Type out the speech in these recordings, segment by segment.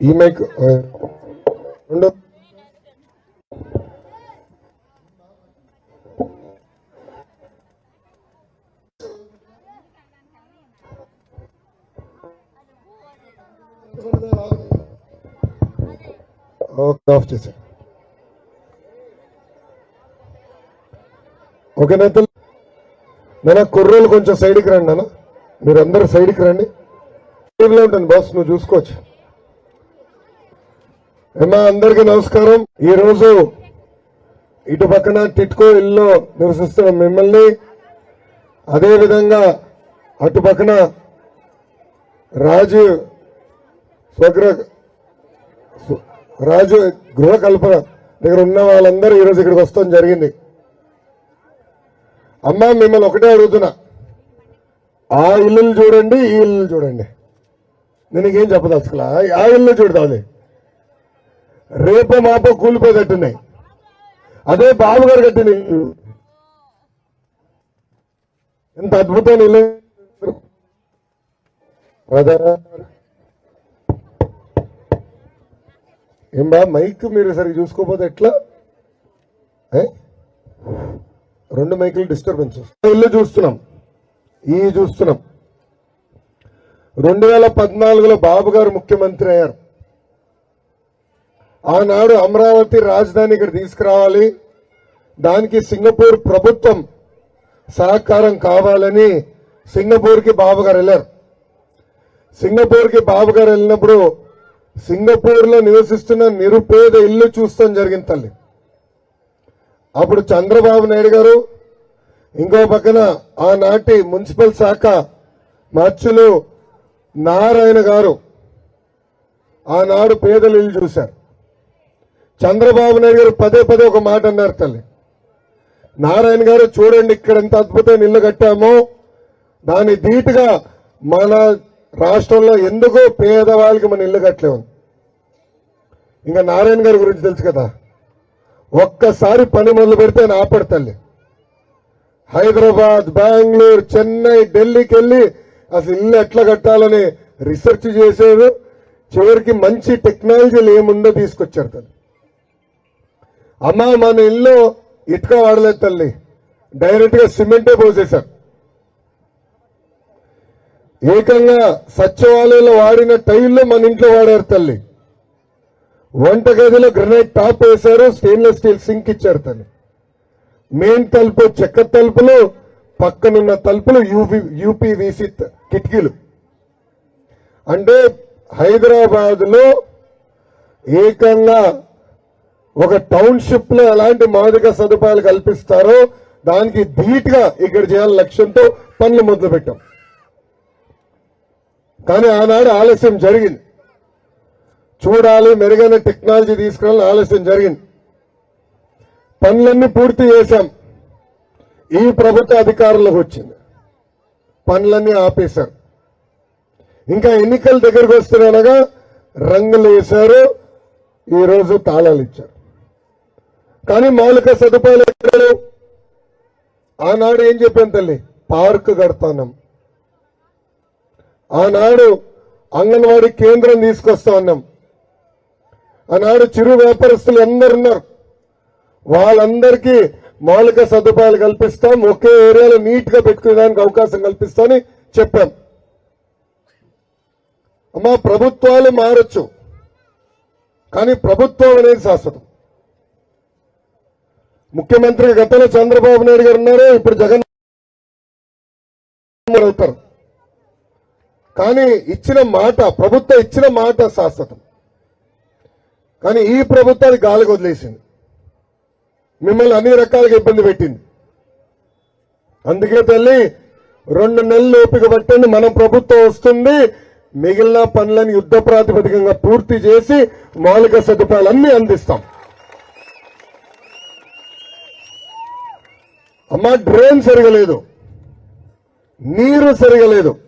You make. Uh, okay off చేశాను okay నేతలు కుర్రోలు కొంచెం సైడ్కి రండి నాన్న. మీరందరూ సైడ్కి రండి. సైడ్లో ఉంటాను బాస్ నువ్వు చూసుకోవచ్చు. అమ్మా అందరికీ నమస్కారం. ఈ రోజు ఇటు పక్కన టిట్కో ఇల్లు నివసిస్తున్న మిమ్మల్ని అదే విధంగా అటు పక్కన రాజు స్వగృహ రాజు గృహ కల్పన దగ్గర ఉన్న వాళ్ళందరూ ఈరోజు ఇక్కడికి వస్తాం జరిగింది. అమ్మా మిమ్మల్ని ఒకటే అడుగుతున్నా. ఆ ఇల్లులు చూడండి ఈ ఇల్లు చూడండి. నేను ఇంకేం చెప్పదలుచుకోలే? ఆ- ఆ ఇల్లు చూడదాది రేపు మాపో కూలిపోయేటట్టున్నాయి. అదే బాబు గారు కట్టిన ఎంత అద్భుతమైన ఇల్లు. బ్రదర్ ఏం బా మైక్ మీరు సరిగ్గా చూసుకోపోతే ఎట్లా? రెండు మైకులు డిస్టర్బెన్స్ ఇల్లు చూస్తున్నాం. ఈ చూస్తున్నాం. రెండు వేల పద్నాలుగులో బాబు గారు ముఖ్యమంత్రి అయ్యారు. ఆనాడు అమరావతి రాజధాని ఇక్కడ తీసుకురావాలి. దానికి సింగపూర్ ప్రభుత్వం సహకారం కావాలని సింగపూర్కి బాబు గారు వెళ్ళారు. సింగపూర్కి బాబు గారు వెళ్ళినప్పుడు సింగపూర్లో నివసిస్తున్న నిరుపేద ఇల్లు చూస్తాం జరిగింది తల్లి. అప్పుడు చంద్రబాబు నాయుడు గారు ఇంకో పక్కన ఆనాటి మున్సిపల్ శాఖ మచ్చులు నారాయణ గారు ఆనాడు పేదలు ఇల్లు చూశారు. చంద్రబాబు నాయుడు గారు పదే పదే ఒక మాట అన్నారు తల్లి. నారాయణ గారు చూడండి ఇక్కడ ఎంత అద్భుతమైన ఇల్లు కట్టామో దాని ధీటుగా మన రాష్ట్రంలో ఎందుకో పేదవాళ్ళకి మన ఇల్లు కట్టలేము. ఇంకా నారాయణ గారి గురించి తెలుసు కదా. ఒక్కసారి పని మొదలు పెడితే ఆయన తల్లి. హైదరాబాద్ బెంగళూరు చెన్నై ఢిల్లీకి వెళ్ళి అసలు ఇల్లు ఎట్లా కట్టాలని రీసెర్చ్ చేశారు చివరికి మంచి టెక్నాలజీలు ఏముందో తీసుకొచ్చారు తల్లి. అమ్మా మన ఇల్లు ఇటుక వాడలేదు తల్లి. డైరెక్ట్గా సిమెంటే పోసేశారు. ఏకంగా సచివాలయంలో వాడిన టైల్లో మన ఇంట్లో వాడారు తల్లి. వంటగదిలో గ్రనైట్ టాప్ వేశారు స్టెయిన్లెస్ స్టీల్ సింక్ ఇచ్చారు తల్లి. మెయిన్ తలుపు చెక్క తలుపులు పక్కనున్న తలుపులు యూపీ యూపీవీసీ కిటికీలు. అంటే హైదరాబాద్లో ఏకంగా ఒక టౌన్షిప్లో ఎలాంటి మౌలిక సదుపాయాలు కల్పిస్తారో దానికి ధీటుగా ఇక్కడ చేయాలని లక్ష్యంతో పనులు మొదలు పెట్టాం కానీ ఆనాడు ఆలస్యం జరిగింది. చూడాలి మెరుగైన టెక్నాలజీ తీసుకురావాలని ఆలస్యం జరిగింది. పనులన్నీ పూర్తి చేశాం. ఈ ప్రభుత్వ అధికారంలోకి వచ్చింది. పనులన్నీ ఆపేశారు. ఇంకా ఎన్నికల దగ్గరకు వస్తున్నానగా రంగులు వేశారు ఈరోజు తాళాలు ఇచ్చారు. కానీ మౌలిక సదుపాయాలు ఆనాడు ఏం చెప్పాను తల్లి? పార్క్ కడతానం. ఆనాడు అంగన్వాడీ కేంద్రం తీసుకొస్తా ఉన్నాం. ఆనాడు చిరు వ్యాపారస్తులు అందరు ఉన్నారు వాళ్ళందరికీ మౌలిక సదుపాయాలు కల్పిస్తాం ఒకే ఏరియాలో నీట్గా పెట్టుకునేదానికి అవకాశం కల్పిస్తామని చెప్పాం. అమ్మా ప్రభుత్వాలు మారచ్చు కానీ ప్రభుత్వం అనేది శాశ్వతం. ముఖ్యమంత్రి గతంలో చంద్రబాబు నాయుడు గారు ఉన్నారు ఇప్పుడు జగన్ అవుతారు. కానీ ఇచ్చిన మాట ప్రభుత్వం ఇచ్చిన మాట శాశ్వతం. కానీ ఈ ప్రభుత్వాన్ని గాలికి వదిలేసింది. మిమ్మల్ని అన్ని రకాలుగా ఇబ్బంది పెట్టింది. అందుకే తల్లి రెండు నెలలు ఓపిక పట్టండి మన ప్రభుత్వం వస్తుంది మిగిలిన పనులను యుద్ధ ప్రాతిపదికంగా పూర్తి చేసి మౌలిక సదుపాయాలన్నీ అందిస్తాం. అమ్మా డ్రైన్ సరిగలేదు. నీరు సరిగలేదు.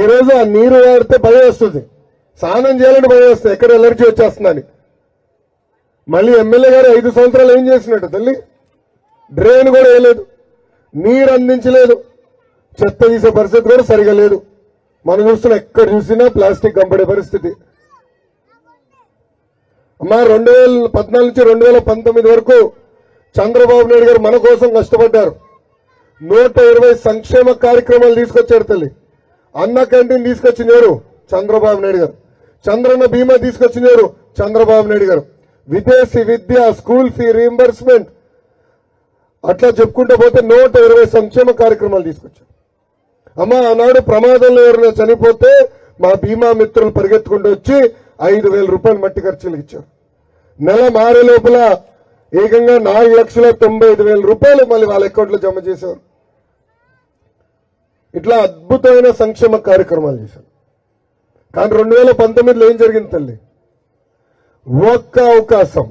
ఈ రోజు ఆ నీరు వాడితే భయం వస్తుంది. స్నానం చేయాలంటే భయం వస్తుంది. ఎక్కడ ఎలర్జీ వచ్చేస్తుందని. మళ్ళీ ఎమ్మెల్యే గారు ఐదు సంవత్సరాలు ఏం చేసినట్టు తల్లి? డ్రైన్ కూడా వేయలేదు. నీరు అందించలేదు. చెత్త తీసే పరిస్థితి కూడా సరిగా లేదు. మనం చూస్తున్న ఎక్కడ చూసినా ప్లాస్టిక్ కంపడే పరిస్థితి. అమ్మా రెండు వేల పద్నాలుగు నుంచి రెండు వేల పంతొమ్మిది వరకు చంద్రబాబు నాయుడు గారు మన కోసం కష్టపడ్డారు. నూట ఇరవై సంక్షేమ కార్యక్రమాలు తీసుకొచ్చారు తల్లి. అన్న క్యాంటీన్ తీసుకొచ్చింది ఎవరు? చంద్రబాబు నాయుడు గారు. చంద్రన్న బీమా తీసుకొచ్చింది ఎవరు? చంద్రబాబు నాయుడు గారు. విదేశీ విద్య స్కూల్ ఫీ రీఎంబర్స్మెంట్ అట్లా చెప్పుకుంటూ పోతే నూట ఇరవై సంక్షేమ కార్యక్రమాలు తీసుకొచ్చారు. అమ్మ ఆనాడు ప్రమాదంలో ఎవరైనా చనిపోతే మా బీమా మిత్రులు పరిగెత్తుకుంటూ వచ్చి ఐదు వేల రూపాయలు మట్టి ఖర్చులు ఇచ్చారు. నెల మారే లోపల ఏకంగా నాలుగు లక్షల తొంభై ఐదు వేల రూపాయలు మళ్ళీ వాళ్ళ అకౌంట్లో జమ చేశారు ఇట్లా అద్భుతమైన సంక్షేమ కార్యక్రమాలు చేశారు. కానీ రెండు వేల పంతొమ్మిదిలో ఏం జరిగింది తల్లి? ఒక్క అవకాశం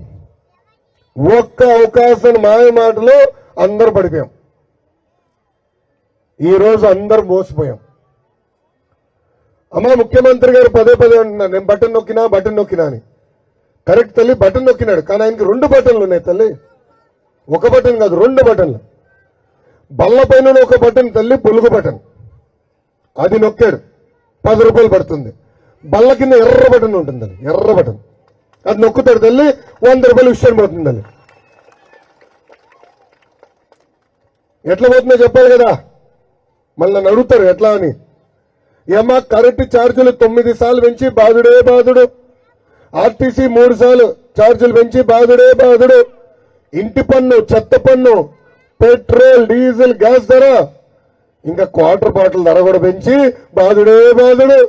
ఒక్క అవకాశం మాయ మాటలో అందరు పడిపోయాం. ఈ రోజు అందరు మోసపోయాం. అమ్మా ముఖ్యమంత్రి గారు పదే పదే అంటున్నారు నేను బటన్ నొక్కినా బటన్ నొక్కినా అని. కరెక్ట్ తల్లి బటన్ నొక్కినాడు. కానీ ఆయనకి రెండు బటన్లు ఉన్నాయి తల్లి. ఒక బటన్ కాదు రెండు బటన్లు. బల్ల పైన ఒక బటన్ తల్లి పులుగు బటన్. అది నొక్కాడు. పది రూపాయలు పడుతుంది. బల్ల కింద ఎర్ర బటన్ ఉంటుంది ఎర్ర బటన్. అది నొక్కుతాడు తల్లి వంద రూపాయలు విషయం పోతుందని ఎట్లా పోతుందో చెప్పాలి కదా? మళ్ళీ నన్ను అడుగుతారు ఎట్లా అని. ఏమా కరెంటు ఛార్జీలు తొమ్మిది సార్లు పెంచి బాధుడే బాధుడు ఆర్టీసీ మూడు సార్లు ఛార్జీలు పెంచి బాధుడే బాధుడు ఇంటి పన్ను చెత్త పన్ను పెట్రోల్ డీజిల్ గ్యాస్ ధర ఇంకా క్వార్టర్ బాటిల్ ధర కూడా పెంచి బాధుడే బాధుడు.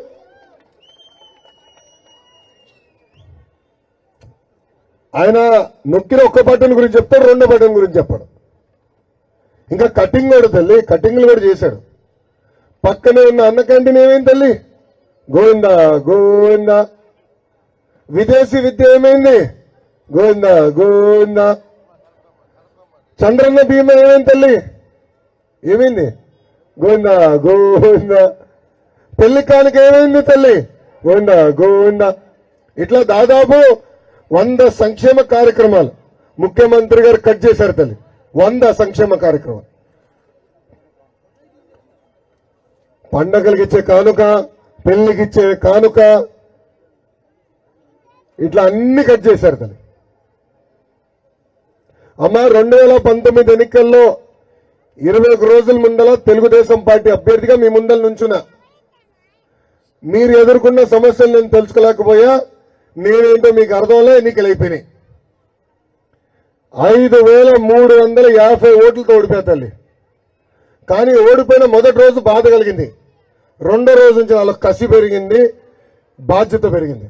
ఆయన నొక్కిన ఒక్క బటన్ గురించి చెప్పాడు రెండో బటన్ గురించి చెప్పాడు. ఇంకా కటింగ్ కూడా తల్లి కటింగ్లు కూడా చేశాడు. పక్కనే ఉన్న అన్న క్యాంటీన్ ఏమైంది తల్లి? గోవిందా గోవిందా. విదేశీ విద్య ఏమైంది? గోవిందా గోవిందా. చంద్రన్న భీమ ఏమైంది తల్లి? ఏమైంది? గోవిందా గోవిందా. పెళ్ళి కానుక ఏమైంది తల్లి? గోవిందా గోవిందా. ఇట్లా దాదాపు వంద సంక్షేమ కార్యక్రమాలు ముఖ్యమంత్రి గారు కట్ చేశారు తల్లి. వంద సంక్షేమ కార్యక్రమాలు. పండగలకిచ్చే కానుక పెళ్ళికిచ్చే కానుక ఇట్లా అన్ని కట్ చేశారు తల్లి. అమ్మ రెండు వేల పంతొమ్మిది ఎన్నికల్లో ఇరవై ఒక రోజుల ముందల తెలుగుదేశం పార్టీ అభ్యర్థిగా మీ ముందల నుంచున్నా. మీరు ఎదుర్కొన్న సమస్యలు నేను తెలుసుకోలేకపోయా. నేనేంటో మీకు అర్థంలో ఎన్నికలు అయిపోయినాయి. ఐదు వేల మూడు వందల యాభై ఓట్లతో ఓడిపోయా కానీ ఓడిపోయిన మొదటి రోజు బాధ కలిగింది. రెండో రోజు నుంచి వాళ్ళకి కసి పెరిగింది బాధ్యత పెరిగింది.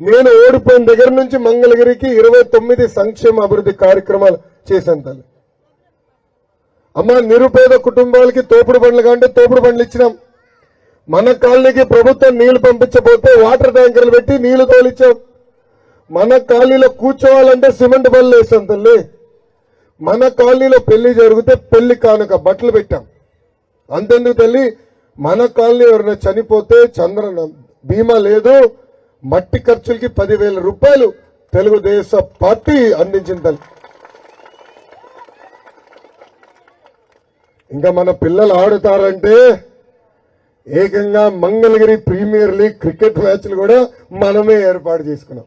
నేను ఓడిపోయిన దగ్గర నుంచి మంగళగిరికి ఇరవై తొమ్మిది సంక్షేమ అభివృద్ధి కార్యక్రమాలు చేశాను తల్లి. అమ్మ నిరుపేద కుటుంబాలకి తోపుడు బండ్లు కంటే తోపుడు బండ్లు ఇచ్చినాం. మన కాలనీకి ప్రభుత్వం నీళ్ళు పంపించబోతే వాటర్ ట్యాంకర్లు పెట్టి నీళ్ళు తోలిచ్చాం. మన కాలనీలో కూర్చోవాలంటే సిమెంట్ బళ్ళు వేసాం తల్లి. మన కాలనీలో పెళ్ళి జరిగితే పెళ్ళి కానుక బట్టలు పెట్టాం. అంతెందుకు తల్లి? మన కాలనీ ఎవరైనా చనిపోతే చంద్రన బీమా లేదు. మట్టి ఖర్చులకి పదివేల రూపాయలు తెలుగుదేశ పార్టీ అందించింది తల్లి. ఇంకా మన పిల్లలు ఆడుతారంటే ఏకంగా మంగళగిరి ప్రీమియర్ లీగ్ క్రికెట్ మ్యాచ్లు కూడా మనమే ఏర్పాటు చేసుకున్నాం.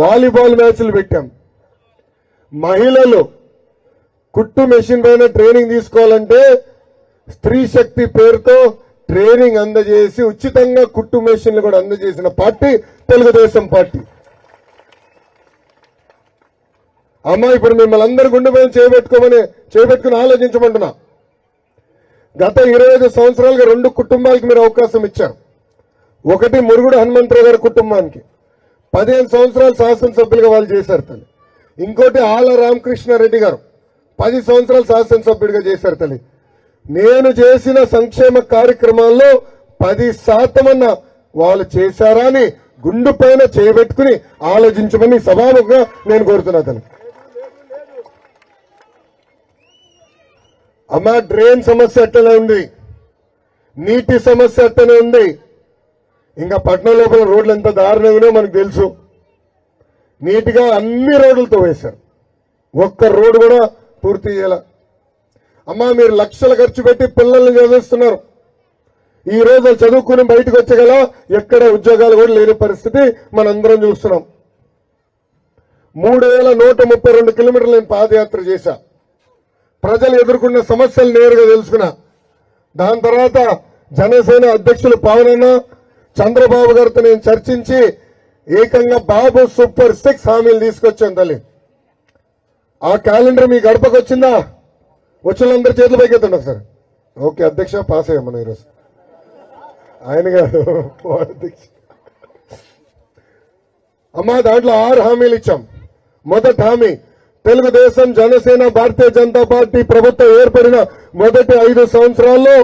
వాలీబాల్ మ్యాచ్లు పెట్టాం. మహిళలు కుట్టు మెషిన్ పైన ట్రైనింగ్ తీసుకోవాలంటే స్త్రీ శక్తి పేరుతో ట్రైనింగ్ అందజేసి ఉచితంగా కుట్టు మెషిన్లు కూడా అందజేసిన పార్టీ తెలుగుదేశం పార్టీ. అమ్మా ఇప్పుడు మిమ్మల్ని అందరు గుండె పైన చేపెట్టుకోమని చేపెట్టుకుని ఆలోచించమంటున్నా. గత ఇరవై ఐదు సంవత్సరాలుగా రెండు కుటుంబాలకు మీరు అవకాశం ఇచ్చారు. ఒకటి మురుగుడు హనుమంతరావు గారి కుటుంబానికి. పదిహేను సంవత్సరాలు శాసనసభ్యులుగా వాళ్ళు చేశారు తల్లి. ఇంకోటి ఆల రామకృష్ణారెడ్డి గారు. పది సంవత్సరాలు శాసనసభ్యుడిగా చేశారు తల్లి. నేను చేసిన సంక్షేమ కార్యక్రమాల్లో పది శాతమన్న వాళ్ళు చేశారా అని గుండు పైన చేయబెట్టుకుని ఆలోచించమని సభాముఖంగా నేను కోరుతున్నా తల్లి. అమ్మా డ్రైన్ సమస్య అట్టనే ఉంది. నీటి సమస్య అట్టనే ఉంది. ఇంకా పట్టణం లోపల రోడ్లు ఎంత దారుణంగానో మనకు తెలుసు. నీట్గా అన్ని రోడ్లతో వేశారు. ఒక్క రోడ్డు కూడా పూర్తి చేయాల. అమ్మా మీరు లక్షలు ఖర్చు పెట్టి పిల్లల్ని చదివిస్తున్నారు. ఈ రోజు చదువుకుని బయటకు వచ్చగల ఎక్కడ ఉద్యోగాలు కూడా లేని పరిస్థితి మనందరం చూస్తున్నాం. మూడు వేల నూట ముప్పై రెండు కిలోమీటర్లు నేను పాదయాత్ర చేశాను ప్రజలు ఎదుర్కొన్న సమస్యలు నేరుగా తెలుసుకున్నా. దాని తర్వాత జనసేన అధ్యక్షులు పవనన్న చంద్రబాబు గారితో నేను చర్చించి ఏకంగా బాబు సూపర్ సిక్స్ హామీలు తీసుకొచ్చాను తల్లి. ఆ క్యాలెండర్ మీ గడపకు వచ్చిందా? వచ్చిన అందరి చేతులు పైకెత్తండి ఒకసారి. ఓకే అధ్యక్ష పాస్ అయ్యాం మనం ఈరోజు. ఆయన గారు అధ్యక్ష. అమ్మా దాంట్లో ఆరు హామీలు ఇచ్చాం. మొదటి హామీ తెలుగుదేశం జనసేన భారతీయ జనతా పార్టీ ప్రభుత్వం ఏర్పడిన మొదటి ఐదు సంవత్సరాల్లో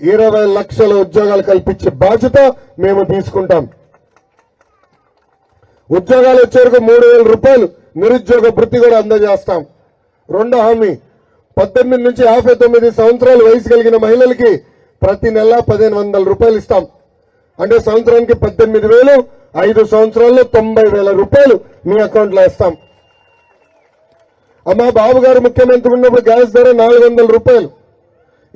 ఇరవై లక్షల ఉద్యోగాలు కల్పించే బాధ్యత మేము తీసుకుంటాం. ఉద్యోగాలు వచ్చేవరకు మూడు వేల రూపాయలు నిరుద్యోగ వృత్తి కూడా అందజేస్తాం. రెండో హామీ పద్దెనిమిది నుంచి యాభై తొమ్మిది సంవత్సరాలు వయసు కలిగిన మహిళలకి ప్రతి నెల పదిహేను వందల రూపాయలు ఇస్తాం. అంటే సంవత్సరానికి పద్దెనిమిది వేలు ఐదు సంవత్సరాల్లో తొంభై వేల రూపాయలు మీ అకౌంట్లో వేస్తాం. ఇస్తాం అమ్మా బాబు గారు ముఖ్యమంత్రి ఉన్నప్పుడు గ్యాస్ ధర నాలుగు వందల రూపాయలు.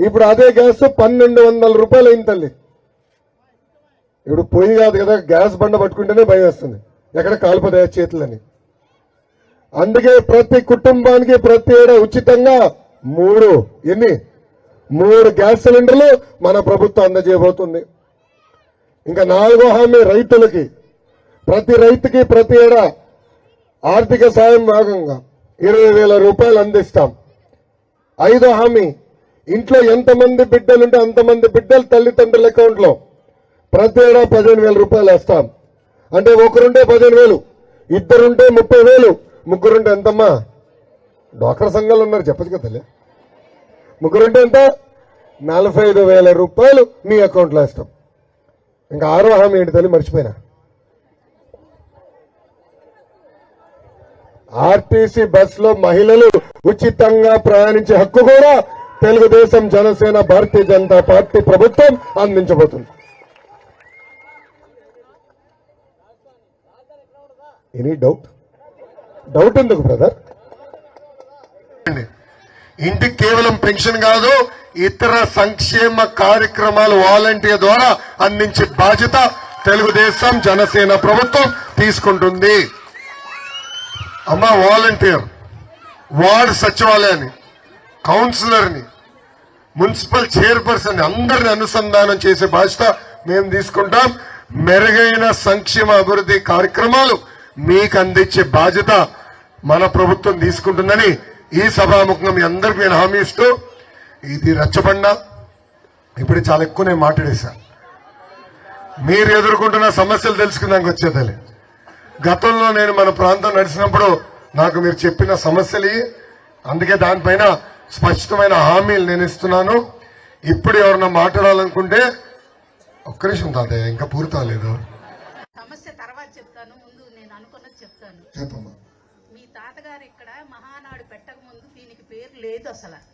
ఇప్పుడు అదే గ్యాస్ పన్నెండు వందల రూపాయలు అయింది తల్లి. ఇప్పుడు పొయ్యి కాదు కదా గ్యాస్ బండ పట్టుకుంటేనే భయం వేస్తుంది. ఎక్కడ కాలిపోతాయా చేతులని. అందుకే ప్రతి కుటుంబానికి ప్రతి ఏడా ఉచితంగా మూడు ఎన్ని? మూడు గ్యాస్ సిలిండర్లు మన ప్రభుత్వం అందజేయబోతుంది. ఇంకా నాలుగో హామీ రైతులకి. ప్రతి రైతుకి ప్రతి ఏడా ఆర్థిక సాయం భాగంగా. ఇరవై వేల రూపాయలు అందిస్తాం. ఐదో హామీ ఇంట్లో ఎంతమంది బిడ్డలుంటే అంతమంది బిడ్డలు తల్లిదండ్రుల అకౌంట్లో ప్రతి ఏడా పదిహేను వేల రూపాయలు వేస్తాం. అంటే ఒకరుంటే పదిహేను వేలు ఇద్దరుంటే ముప్పై వేలు ముగ్గురుంటే ఎంతమ్మా? డ్వాక్రా సంఘాలు ఉన్నారు చెప్పచ్చు కదా ముగ్గురుంటే ఎంత? నలభై ఐదు వేల రూపాయలు మీ అకౌంట్లో వేస్తాం. ఇంకా ఆరో హామీ ఏంటి తల్లి? మర్చిపోయినా? ఆర్టీసీ బస్లో మహిళలు ఉచితంగా ప్రయాణించే హక్కు కూడా తెలుగుదేశం జనసేన భారతీయ జనతా పార్టీ ప్రభుత్వం అందించబోతుంది. ఎనీ డౌట్ డౌట్ ఎందుకు బ్రదర్ ఇంటికి కేవలం పెన్షన్ కాదు ఇతర సంక్షేమ కార్యక్రమాలు వాలంటీర్ ద్వారా అందించే బాధ్యత తెలుగుదేశం జనసేన ప్రభుత్వం తీసుకుంటుంది. అమ్మ వాలంటీర్ వార్డు సచివాలయాన్ని కౌన్సిలర్ని మున్సిపల్ చైర్పర్సన్ అందరిని అనుసంధానం చేసే బాధ్యత మేము తీసుకుంటాం. మెరుగైన సంక్షేమ అభివృద్ధి కార్యక్రమాలు మీకు అందించే బాధ్యత మన ప్రభుత్వం తీసుకుంటుందని ఈ సభాముఖంగా మీ అందరికి నేను హామీ ఇస్తూ ఇది రచ్చబండ. ఇప్పుడు చాలా ఎక్కువ నేను మాట్లాడేశాను మీరు ఎదుర్కొంటున్న సమస్యలు తెలుసుకుందానికి వచ్చేదాన్ని గతంలో నేను మన ప్రాంతం నడిచినప్పుడు నాకు మీరు చెప్పిన సమస్యలు. అందుకే దానిపైన స్పష్టమైన హామీలు నేను ఇస్తున్నాను. ఇప్పుడు ఎవరన్నా మాట్లాడాలనుకుంటే ఒక్క నిమిషం తాతయ్య ఇంకా పూర్తి అవ్వలేదు. సమస్య తర్వాత చెప్తాను. ముందు నేను అనుకున్నది చెప్తాను. చెప్పమ్మా. మీ తాతగారు ఇక్కడ మహానాడు పెట్టక ముందు దీనికి పేరు లేదు అసలు.